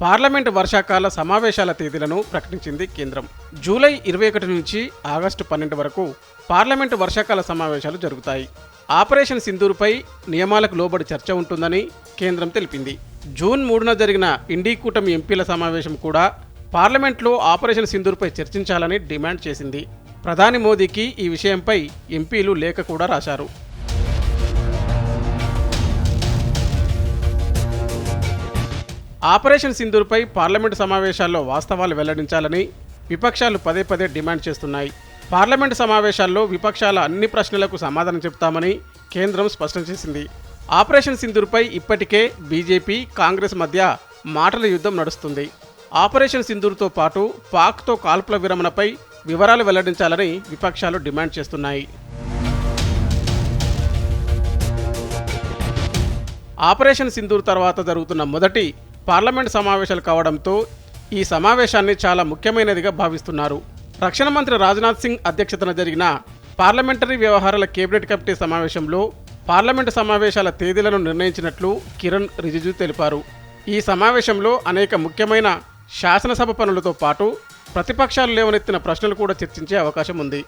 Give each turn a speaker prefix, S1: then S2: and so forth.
S1: Parliament వర్షాకాల సమావేశాల తేదీలను ప్రకటించింది కేంద్రం. జూలై ఇరవై ఒకటి నుంచి ఆగస్టు పన్నెండు వరకు పార్లమెంటు వర్షాకాల సమావేశాలు జరుగుతాయి. ఆపరేషన్ సింధూరుపై నియమాలకు లోబడి చర్చ ఉంటుందని కేంద్రం తెలిపింది. జూన్ మూడున జరిగిన ఇండీ కూటమి ఎంపీల సమావేశం కూడా పార్లమెంట్లో ఆపరేషన్ సింధూర్పై చర్చించాలని డిమాండ్ చేసింది. ప్రధాని మోదీకి ఈ విషయంపై ఎంపీలు లేఖ కూడా రాశారు. ఆపరేషన్ సింధూర్పై పార్లమెంటు సమావేశాల్లో వాస్తవాలు వెల్లడించాలని విపక్షాలు పదే పదే డిమాండ్ చేస్తున్నాయి. పార్లమెంటు సమావేశాల్లో విపక్షాల అన్ని ప్రశ్నలకు సమాధానం చెప్తామని కేంద్రం స్పష్టం చేసింది. ఆపరేషన్ సింధూర్పై ఇప్పటికే బీజేపీ కాంగ్రెస్ మధ్య మాటల యుద్ధం నడుస్తుంది. ఆపరేషన్ సింధూర్తో పాటు పాక్తో కాల్పుల విరమణపై వివరాలు వెల్లడించాలని విపక్షాలు డిమాండ్ చేస్తున్నాయి. ఆపరేషన్ సింధూర్ తర్వాత జరుగుతున్న మొదటి పార్లమెంట్ సమావేశాలు కావడంతో ఈ సమావేశాన్ని చాలా ముఖ్యమైనదిగా భావిస్తున్నారు. రక్షణ మంత్రి రాజ్నాథ్ సింగ్ అధ్యక్షతన జరిగిన పార్లమెంటరీ వ్యవహారాల కేబినెట్ కమిటీ సమావేశంలో పార్లమెంటు సమావేశాల తేదీలను నిర్ణయించినట్లు కిరణ్ రిజిజు తెలిపారు. ఈ సమావేశంలో అనేక ముఖ్యమైన శాసనసభ పనులతో పాటు ప్రతిపక్షాలు లేవనెత్తిన ప్రశ్నలు కూడా చర్చించే అవకాశం ఉంది.